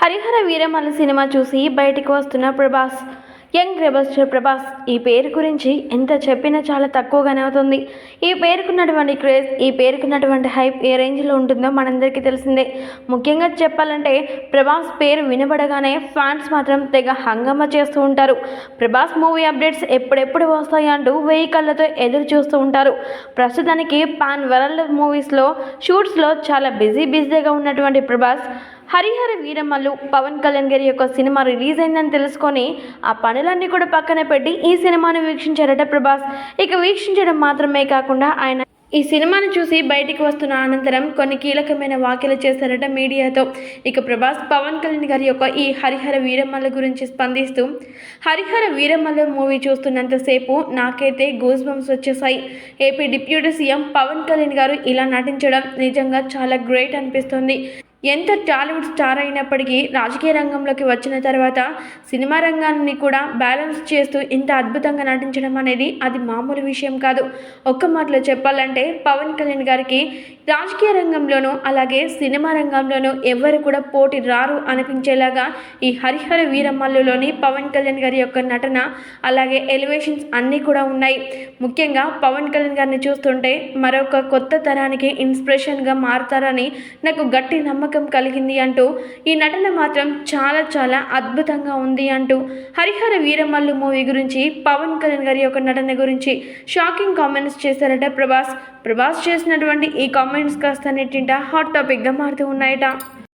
Harihara Veera Mallu cinema చూసి బయటికి వస్తున్న ప్రభాస్. యంగ్ రెబస్టర్ ప్రభాస్ ఈ పేరు గురించి ఎంత చెప్పినా చాలా తక్కువగానే అవుతుంది. ఈ పేరుకున్నటువంటి క్రేజ్ ఈ పేరుకున్నటువంటి హైప్ ఏ రేంజ్లో ఉంటుందో మనందరికీ తెలిసిందే. ముఖ్యంగా చెప్పాలంటే ప్రభాస్ పేరు వినబడగానే ఫ్యాన్స్ మాత్రం తెగ హంగమ చేస్తూ ఉంటారు. ప్రభాస్ మూవీ అప్డేట్స్ ఎప్పుడెప్పుడు వస్తాయి అంటూ వెయ్యి కళ్ళతో ఎదురు చూస్తూ ఉంటారు. ప్రస్తుతానికి పాన్ వరల్డ్ మూవీస్లో షూట్స్లో చాలా బిజీ బిజీగా ఉన్నటువంటి ప్రభాస్ హరిహర వీరమ్మలు పవన్ కళ్యాణ్ గారి యొక్క సినిమా రిలీజ్ అయిందని తెలుసుకొని ఆ పనులన్నీ కూడా పక్కన పెట్టి ఈ సినిమాను వీక్షించారట ప్రభాస్. ఇక వీక్షించడం మాత్రమే కాకుండా ఆయన ఈ సినిమాను చూసి బయటికి వస్తున్న అనంతరం కొన్ని కీలకమైన వ్యాఖ్యలు చేశారట మీడియాతో. ఇక ప్రభాస్ పవన్ కళ్యాణ్ గారి యొక్క ఈ హరిహర వీరమ్మల గురించి స్పందిస్తూ హరిహర వీరమ్మల మూవీ చూస్తున్నంతసేపు నాకైతే గూస్ బంప్స్ వచ్చేసాయి AP deputy CM Pawan Kalyan గారు ఇలా నటించడం నిజంగా చాలా గ్రేట్ అనిపిస్తుంది. ఎంత టాలీవుడ్ స్టార్ అయినప్పటికీ రాజకీయ రంగంలోకి వచ్చిన తర్వాత సినిమా రంగాన్ని కూడా బ్యాలెన్స్ చేస్తూ ఇంత అద్భుతంగా నటించడం అనేది అది మామూలు విషయం కాదు. ఒక్క మాటలో చెప్పాలంటే పవన్ కళ్యాణ్ గారికి రాజకీయ రంగంలోనూ అలాగే సినిమా రంగంలోనూ ఎవరు కూడా పోటీ రారు అనిపించేలాగా ఈ హరిహర వీరమల్లులోని పవన్ కళ్యాణ్ గారి యొక్క నటన అలాగే ఎలివేషన్స్ అన్నీ కూడా ఉన్నాయి. ముఖ్యంగా పవన్ కళ్యాణ్ గారిని చూస్తుంటే మరొక కొత్త తరానికి ఇన్స్పిరేషన్గా మారుతారని నాకు గట్టి నమ్మకం కలిగింది అంటూ ఈ నటన మాత్రం చాలా చాలా అద్భుతంగా ఉంది అంటూ హరిహర వీరమల్లు మూవీ గురించి పవన్ కళ్యాణ్ గారి యొక్క నటన గురించి షాకింగ్ కామెంట్స్ చేశారట ప్రభాస్. ప్రభాస్ చేసినటువంటి ఈ కామెంట్స్ కాస్త నెట్టింట హాట్ టాపిక్గా మారుతూ ఉన్నాయట.